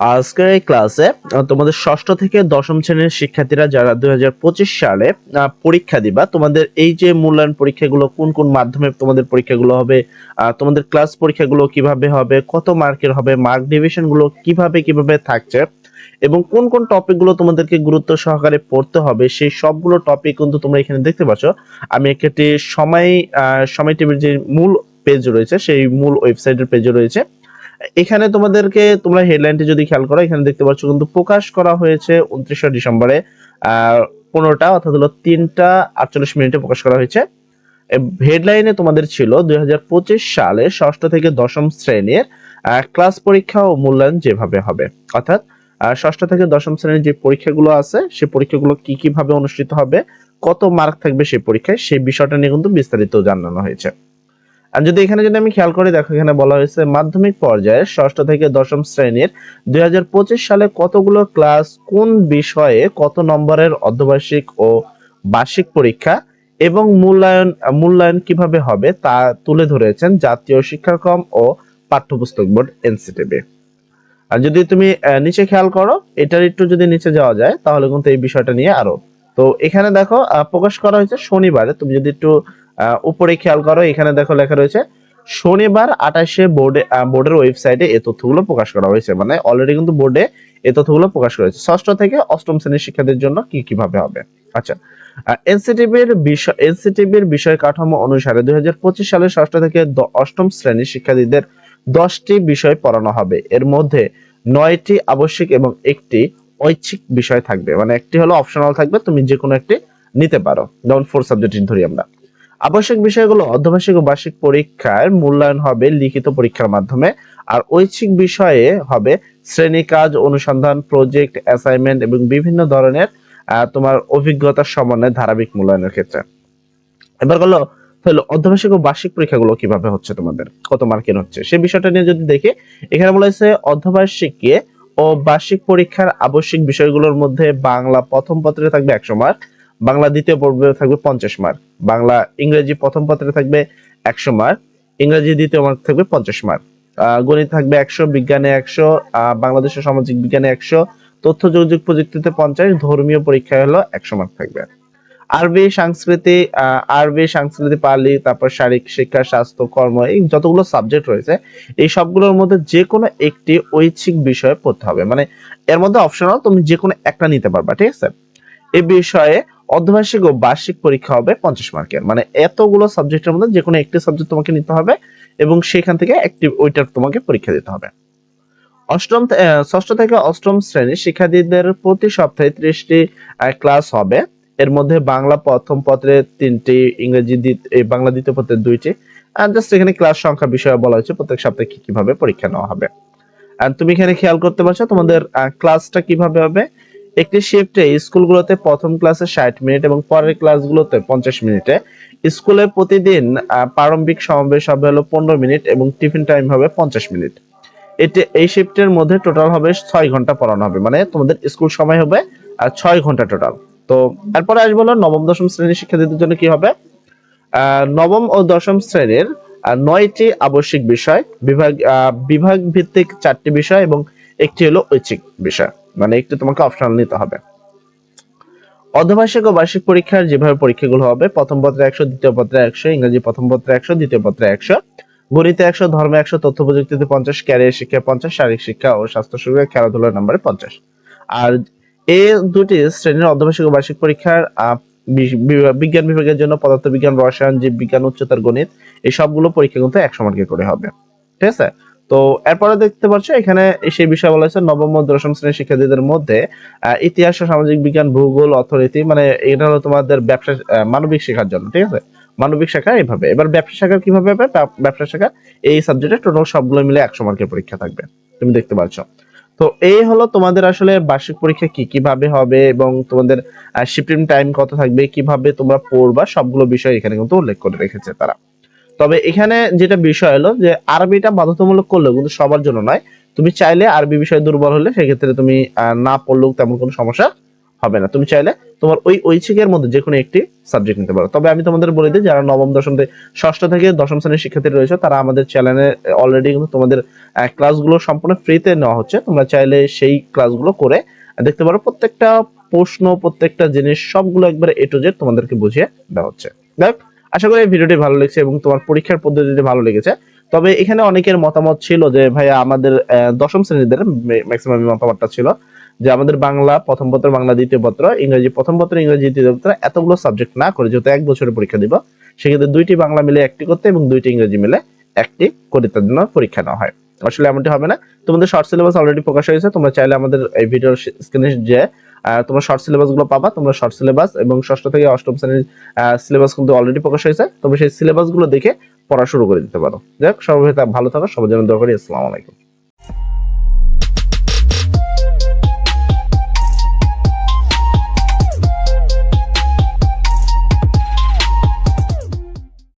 আজকের এই ক্লাসে তোমাদের ষষ্ঠ থেকে দশম শ্রেণির শিক্ষার্থীরা যারা দু হাজার পঁচিশ সালে পরীক্ষা দিবা, তোমাদের এই যে মূল্যায়ন পরীক্ষাগুলো, কোন কোন মাধ্যমে তোমাদের পরীক্ষাগুলো হবে তোমাদের ক্লাস পরীক্ষাগুলো কীভাবে হবে, কত মার্কের হবে মার্ক ডিভিশনগুলো কীভাবে কীভাবে থাকছে, এবং কোন কোন টপিকগুলো তোমাদেরকে গুরুত্ব সহকারে পড়তে হবে, সেই সবগুলো টপিক কিন্তু তোমরা এখানে দেখতে পাচ্ছ। আমি একটি সময় সময় টিভির যে মূল পেজ রয়েছে, সেই মূল ওয়েবসাইটের পেজে রয়েছে। এখানে তোমাদেরকে তোমরা হেডলাইনটি যদি খেয়াল করো, এখানে দেখতে পাচ্ছ কিন্তু প্রকাশ করা হয়েছে উনত্রিশে ডিসেম্বরে পনেরোটা অর্থাৎ হলো তিনটা আটচল্লিশ মিনিটে প্রকাশ করা হয়েছে। হেডলাইনে তোমাদের ছিল দুই সালে ষষ্ঠ থেকে দশম শ্রেণির ক্লাস পরীক্ষা ও মূল্যায়ন যেভাবে হবে। অর্থাৎ ষষ্ঠ থেকে দশম শ্রেণির যে পরীক্ষাগুলো আছে, সে পরীক্ষাগুলো কি কীভাবে অনুষ্ঠিত হবে, কত মার্ক থাকবে সেই পরীক্ষায় সেই বিষয়টা নিয়ে কিন্তু বিস্তারিত জানানো হয়েছে। আর যদি এখানে যদি আমি খেয়াল করি, দেখো এখানে বলা হয়েছে মাধ্যমিক পর্যায়ে ষষ্ঠ থেকে দশম শ্রেণির দুই সালে কতগুলো ক্লাস, কোন বিষয়ে কত নম্বরের অর্ধবার্ষিক ও বার্ষিক পরীক্ষা এবং মূল্যায়ন মূল্যায়ন কীভাবে হবে তা তুলে ধরেছেন জাতীয় শিক্ষাক্রম ও পাঠ্যপুস্তক বোর্ড এনসিটিবি। আর যদি তুমি নিচে খেয়াল করো, এটার একটু যদি নিচে যাওয়া যায়, তাহলে কিন্তু এই বিষয়টা নিয়ে আরও। তো এখানে দেখো প্রকাশ করা হয়েছে শনিবারে, তুমি যদি একটু উপরে খেয়াল করো, এখানে দেখো লেখা রয়েছে, শনিবার আঠাশে বোর্ডে বোর্ডের ওয়েবসাইটে এই তথ্যগুলো প্রকাশ করা হয়েছে। মানে অলরেডি কিন্তু বোর্ডে এই তথ্যগুলো প্রকাশ করা হয়েছে। ষষ্ঠ থেকে অষ্টম শ্রেণির শিক্ষার্থীর জন্য কি কীভাবে হবে? আচ্ছা এনসিটিভির বিষয় এনসিটিভির বিষয় কাঠামো অনুসারে দুই হাজার পঁচিশ সালে ষষ্ঠ থেকে অষ্টম শ্রেণির শিক্ষার্থীদের দশটি বিষয় পড়ানো হবে। এর মধ্যে নয়টি আবশ্যিক এবং একটি ঐচ্ছিক বিষয় থাকবে। মানে একটি হলো অপশনাল থাকবে, তুমি যে কোনো একটি নিতে পারো। যেমন ফোর সাবজেক্ট ধরি আমরা। আবশ্যিক বিষয়গুলো অর্ধবার্ষিক ও বার্ষিক পরীক্ষার মূল্যায়ন হবে লিখিত পরীক্ষার মাধ্যমে, আর ঐচ্ছিক বিষয়ে হবে শ্রেণি কাজ, অনুসন্ধান প্রজেক্ট অ্যাসাইনমেন্ট এবং বিভিন্ন ধরনের তোমার অভিজ্ঞতার সমন্বয়ে ধারাবাহিক মূল্যায়নের ক্ষেত্রে। এবার হলো হলো অর্ধবার্ষিক ও বার্ষিক পরীক্ষাগুলো কীভাবে হচ্ছে তোমাদের? কত মার্কের হচ্ছে? সেই বিষয়টা নিয়ে যদি দেখি, এখানে বলা হয়েছে অর্ধবার্ষিকে ও বার্ষিক পরীক্ষার আবশ্যিক বিষয়গুলোর মধ্যে বাংলা প্রথম পত্রে থাকবে একশো মার্ক বাংলা দ্বিতীয় পর্বে থাকবে পঞ্চাশ মার্ক বাংলা ইংরেজি প্রথম পত্রে থাকবে একশো মার্ক ইংরেজি দ্বিতীয় মার্ক থাকবে পঞ্চাশ মার্ক গণিত থাকবে একশো, বিজ্ঞানে একশো বাংলাদেশের সামাজিক বিজ্ঞানে একশো। তথ্য যোগাযোগ প্রযুক্তিতে পঞ্চাশ, ধর্মীয় পরীক্ষায় হলো একশো মার্ক থাকবে। আরবি, সংস্কৃতি আরবি, সংস্কৃতি, পালি, তারপর শারীরিক শিক্ষা, স্বাস্থ্য, কর্ম, এই যতগুলো সাবজেক্ট রয়েছে, এই সবগুলোর মধ্যে যে কোনো একটি ঐচ্ছিক বিষয়ে পড়তে হবে। মানে এর মধ্যে অপশনাল তুমি যে কোনো একটা নিতে পারবা, ঠিক আছে? এই বিষয়ে অর্ধবার্ষিক ও বার্ষিক পরীক্ষা হবে পঞ্চাশ মার্কের। মানে এতগুলো সাবজেক্টের মধ্যে যে কোনো একটি সাবজেক্ট তোমাকে নিতে হবে এবং সেখান থেকে একটি ওইটার তোমাকে পরীক্ষা দিতে হবে। অষ্টম ষষ্ঠ থেকে অষ্টম শ্রেণির শিক্ষার্থীদের প্রতি সপ্তাহে ত্রিশটি ক্লাস হবে। এর মধ্যে বাংলা প্রথম পত্রে তিনটি, ইংরেজি বাংলা দ্বিতীয় পত্রে দুইটি। জাস্ট এখানে ক্লাস সংখ্যা বিষয়ে বলা হয়েছে প্রত্যেক সপ্তাহে কি কীভাবে পরীক্ষা নেওয়া হবে। আর তুমি এখানে খেয়াল করতে পারছ তোমাদের ক্লাসটা কীভাবে হবে? একটি শিফটে স্কুলগুলোতে প্রথম ক্লাসে ষাট মিনিট এবং পরের ক্লাসগুলোতে পঞ্চাশ মিনিটে। স্কুলে প্রতিদিন প্রারম্ভিক সমাবেশ হবে হলো পনেরো মিনিট এবং টিফিন টাইম হবে পঞ্চাশ মিনিট। এটি, এই শিফটের মধ্যে টোটাল হবে ছয় ঘণ্টা পড়ানো হবে মানে তোমাদের স্কুল সময় হবে আর ছয় ঘণ্টা টোটাল তো, এরপরে আসব হলো নবম, দশম শ্রেণির শিক্ষার্থীদের জন্য কি হবে? নবম ও দশম শ্রেণির নয়টি আবশ্যিক বিষয়, বিভাগ বিভাগ ভিত্তিক চারটি বিষয় এবং একটি হলো ঐচ্ছিক বিষয়। মানে একটু তোমাকে অপশনাল নিতে হবে। অর্ধবার্ষিক ও বার্ষিক পরীক্ষার যেভাবে পরীক্ষাগুলো হবে, প্রথম পত্রে একশো, দ্বিতীয় পত্রে একশো, ইংরেজি প্রথম পত্রে একশো, দ্বিতীয় পত্রে একশো, গণিতে একশো, ধর্মে একশো, তথ্য প্রযুক্তিতে পঞ্চাশ, ক্যারিয়ার শিক্ষা পঞ্চাশ, শারীরিক শিক্ষা ও স্বাস্থ্য সুবিধা খেলাধুলার নম্বরে পঞ্চাশ। আর এই দুটি শ্রেণির অর্ধবার্ষিক ও বার্ষিক পরীক্ষার বিজ্ঞান বিভাগের জন্য পদার্থবিজ্ঞান, রসায়ন জীব বিজ্ঞান উচ্চতর গণিত, এই সবগুলো পরীক্ষা কিন্তু একশো মার্কের করে হবে। ঠিক আছে? তো এরপরে দেখতে পাচ্ছ এখানে সেই বিষয় বলা হয়েছে, নবম ও দশম শ্রেণির শিক্ষার্থীদের মধ্যে ইতিহাস ও সামাজিক বিজ্ঞান, ভূগোল, অর্থনীতি মানে এটা হলো তোমাদের ব্যবসা মানবিক শেখার জন্য, ঠিক আছে? মানবিক শাখা এইভাবে। এবার ব্যবসা শাখার কীভাবে হবে? ব্যবসা শাখা, এই সাবজেক্টে টোটাল সবগুলো মিলে একশো মার্কের পরীক্ষা থাকবে, তুমি দেখতে পাচ্ছ। তো এই হলো তোমাদের আসলে বার্ষিক পরীক্ষা কি, কীভাবে হবে এবং তোমাদের শিফটিং টাইম কত থাকবে, কীভাবে তোমরা পড়বা, সবগুলো বিষয় এখানে কিন্তু উল্লেখ করে রেখেছে তারা। তবে এখানে যেটা বিষয় হলো যে আরবিটা বাধ্যতামূলক করলেও কিন্তু সবার জন্য নয়। তুমি চাইলে আরবি বিষয়ে দুর্বল হলে সেক্ষেত্রে তুমি না পড়লেও তেমন কোনো সমস্যা হবে না। তুমি চাইলে তোমার ওই ঐচ্ছিকের মধ্যে যে কোনো একটি সাবজেক্ট নিতে পারো। তবে আমি তোমাদের বলে দিই, যারা নবম, দশম ষষ্ঠ থেকে দশম শ্রেণির শিক্ষার্থী রয়েছে, তারা আমাদের চ্যানেলে অলরেডি কিন্তু তোমাদের ক্লাসগুলো সম্পূর্ণ ফ্রিতে নেওয়া হচ্ছে। তোমরা চাইলে সেই ক্লাসগুলো করে দেখতে পারো। প্রত্যেকটা প্রশ্ন, প্রত্যেকটা জিনিস সবগুলো একবারে এ টু জেড তোমাদেরকে বুঝিয়ে দেওয়া হচ্ছে। দেখ আশা করি ভিডিওটি ভালো লেগেছে এবং তোমার পরীক্ষার পদ্ধতিটি ভালো লেগেছে। তবে এখানে অনেকের মতামত ছিল যে, ভাইয়া, আমাদের দশম শ্রেণীদের ম্যাক্সিমাম মতামতটা ছিল যে, আমাদের বাংলা প্রথম পত্র, বাংলা দ্বিতীয় পত্র, ইংরেজি প্রথম পত্র, ইংরেজি দ্বিতীয় পত্র এতগুলো সাবজেক্ট না করে যেহেতু এক বছরের পরীক্ষা দিব, সেক্ষেত্রে দুইটি বাংলা মিলে একটি করতে এবং দুইটি ইংরেজি মিলে একটি কবিতার জন্য পরীক্ষা নেওয়া হয়। আসলে এমনটি হবে না। তোমাদের শর্ট সিলেবাস অলরেডি প্রকাশ হয়েছে। তোমরা চাইলে আমাদের এই ভিডিওর স্ক্রিনে যে তোমরা শর্ট সিলেবাসগুলো পাবা, তোমরা শর্ট সিলেবাস এবং ষষ্ঠ থেকে অষ্টম শ্রেণির সিলেবাস কিন্তু অলরেডি প্রকাশ হয়েছে। তবে সেই সিলেবাসগুলো দেখে পড়া শুরু করে দিতে পারো। যাই হোক সবাই ভালো থাকো সবার জন্য দরকারি আসসালামু আলাইকুম।